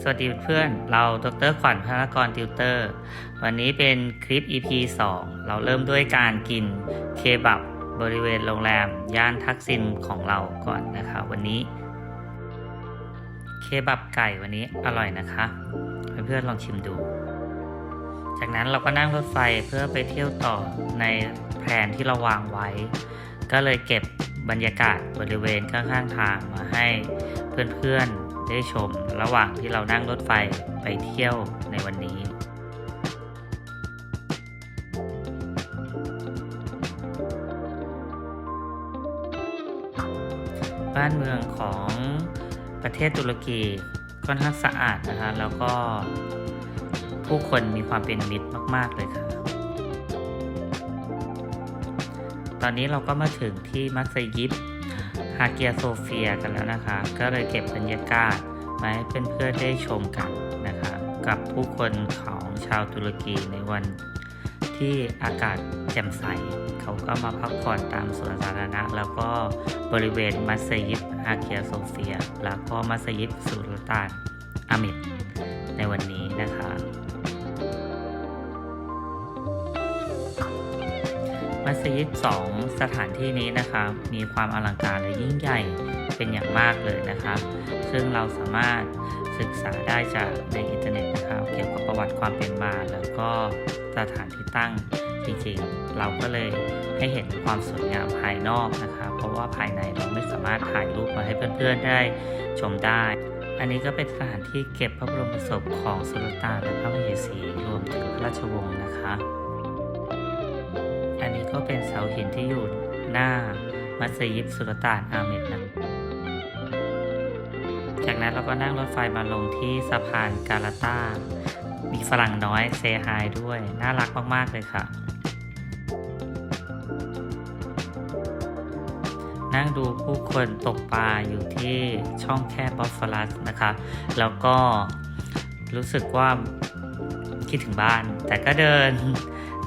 สวัสดีเพื่อนเราดรขวัญพนกรติวเตอร์ วันนี้เป็นคลิป EP 2 เราเริ่มด้วยการกินเคบับบริเวณโรงแรม ย่านทักซินของเราก่อนนะคะวันนี้ เคบับไก่วันนี้อร่อยนะคะเพื่อนๆลองชิมดู จากนั้นเราก็นั่งรถไฟเพื่อไปเที่ยวต่อในแผนที่เราวางไว้ ก็เลยเก็บบรรยากาศบริเวณข้างๆทางมาให้เพื่อนๆ ได้ชมระหว่างที่เรานั่งรถไฟไปเที่ยวในวันนี้บ้านเมืองของประเทศตุรกีค่อนข้างสะอาดนะคะแล้วก็ผู้คนมีความเป็นมิตรมาก ๆ เลยค่ะ ตอนนี้เราก็มาถึงที่มัสยิด ฮาเกียโซเฟียกันแล้วนะคะ ก็เลยเก็บบรรยากาศมาให้เพื่อนๆได้ชมกันนะคะ กับผู้คนของชาวตุรกีในวันที่อากาศแจ่มใส เขาก็มาพักผ่อนตามสวนสาธารณะ แล้วก็บริเวณมัสยิดฮาเกียโซเฟีย แล้วก็มัสยิดสุลต่านอามิดในวันนี้นะคะ มัสยิดสองสถานที่นี้นะคะมีความอลังการและยิ่งใหญ่เป็นอย่างมากเลยนะคะซึ่งเราสามารถศึกษาได้จากในอินเทอร์เน็ตนะคะเกี่ยวกับประวัติความเป็นมา แล้วก็สถานที่ตั้งจริงๆ เราก็เลยให้เห็นความสวยงามภายนอกนะคะเพราะว่าภายในเราไม่สามารถถ่ายรูปมาให้เพื่อนๆได้ชมได้ อันนี้ก็เป็นสถานที่เก็บพระบรมศพของสุลต่านและพระมเหสีรวมถึงพระราชวงศ์นะคะ อันนี้ก็เป็นเสาหินที่อยู่หน้ามัสยิดสุลต่านอาเมดนะจากนั้นเราก็นั่งรถไฟมาลงที่สะพานกาลาตา มีฝรั่งน้อยเซฮายด้วย น่ารักมากๆเลยค่ะ นั่งดูผู้คนตกปลาอยู่ที่ช่องแคบบอสฟอรัสนะคะ แล้วก็รู้สึกว่าคิดถึงบ้าน แต่ก็เดิน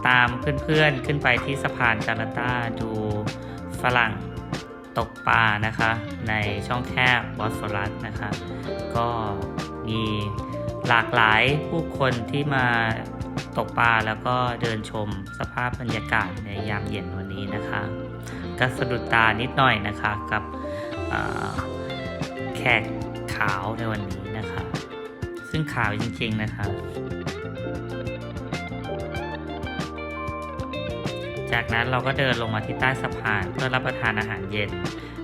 ตามเพื่อนๆขึ้นไปที่สะพานกาลาตาดูฝรั่งตกปลานะคะ ในช่องแคบบอสฟอรัสนะคะ ก็มีหลากหลายผู้คนที่มาตกปลาแล้วก็เดินชมสภาพบรรยากาศในยามเย็นวันนี้นะคะก็สะดุดตานิดหน่อยนะคะกับแขกขาวในวันนี้นะคะ ซึ่งขาวจริงๆนะคะ จากนั้นเราก็เดินลงมาที่ใต้สะพานเพื่อรับประทานอาหารเย็น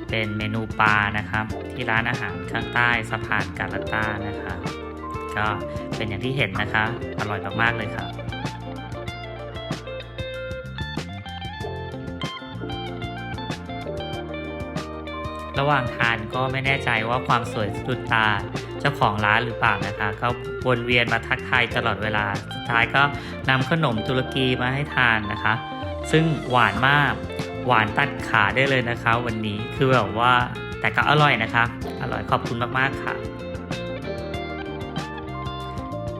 เป็นเมนูปลานะครับ ที่ร้านอาหารข้างใต้สะพานกาลาตานะคะก็เป็นอย่างที่เห็นนะคะ อร่อยมากๆเลยค่ะระหว่างทานก็ไม่แน่ใจว่าความสวยสะดุดตาเจ้าของร้านหรือเปล่านะคะ ก็วนเวียนมาทักทายตลอดเวลา สุดท้ายก็นำขนมตุรกีมาให้ทานนะคะ ซึ่งหวานมาก หวานตัดขาได้เลยนะคะ วันนี้คือแบบว่าแต่ก็อร่อยนะคะ อร่อยขอบคุณมากๆค่ะ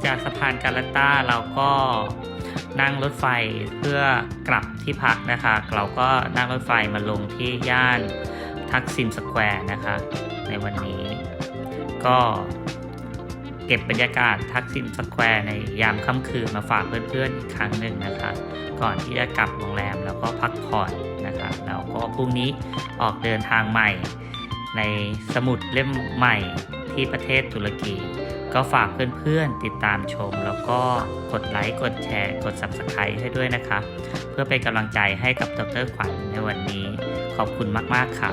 จากสะพานกาลาต้าเราก็นั่งรถไฟเพื่อกลับที่พักนะคะ เราก็นั่งรถไฟมาลงที่ย่านทักซิมสแควร์นะคะ ในวันนี้ก็ เก็บบรรยากาศทักซิมสแควร์ในยามค่ำคืนมาฝากเพื่อนๆอีกครั้งหนึ่งนะคะ ก่อนที่จะกลับโรงแรมแล้วก็พักผ่อนนะคะแล้วก็พรุ่งนี้ออกเดินทางใหม่ ในสมุดเล่มใหม่ที่ประเทศตุรกี ก็ฝากเพื่อนๆติดตามชม แล้วก็กดไลค์กดแชร์ กด Subscribe ให้ด้วยนะคะ เพื่อเป็นกำลังใจให้กับดรขวัญในวันนี้ ขอบคุณมากๆค่ะ